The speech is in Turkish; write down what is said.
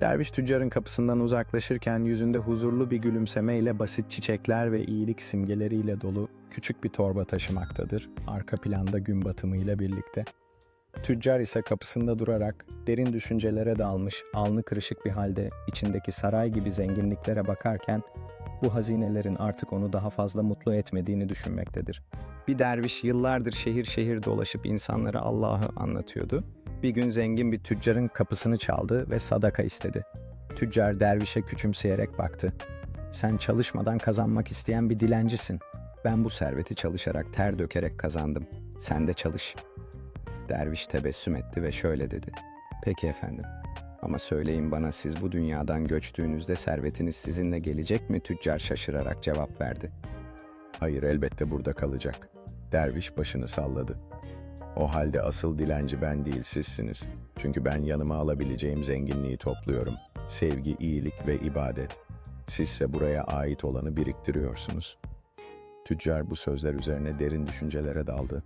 Derviş tüccarın kapısından uzaklaşırken yüzünde huzurlu bir gülümsemeyle basit çiçekler ve iyilik simgeleriyle dolu küçük bir torba taşımaktadır, arka planda gün batımıyla birlikte. Tüccar ise kapısında durarak derin düşüncelere dalmış, alnı kırışık bir halde içindeki saray gibi zenginliklere bakarken bu hazinelerin artık onu daha fazla mutlu etmediğini düşünmektedir. Bir derviş yıllardır şehir şehir dolaşıp insanlara Allah'ı anlatıyordu. Bir gün zengin bir tüccarın kapısını çaldı ve sadaka istedi. Tüccar dervişe küçümseyerek baktı. Sen çalışmadan kazanmak isteyen bir dilencisin. Ben bu serveti çalışarak, ter dökerek kazandım. Sen de çalış. Derviş tebessüm etti ve şöyle dedi. Peki efendim. Ama söyleyin bana siz bu dünyadan göçtüğünüzde servetiniz sizinle gelecek mi? Tüccar şaşırarak cevap verdi. Hayır elbette burada kalacak. Derviş başını salladı. O halde asıl dilenci ben değil sizsiniz. Çünkü ben yanıma alabileceğim zenginliği topluyorum. Sevgi, iyilik ve ibadet. Sizse buraya ait olanı biriktiriyorsunuz. Tüccar bu sözler üzerine derin düşüncelere daldı.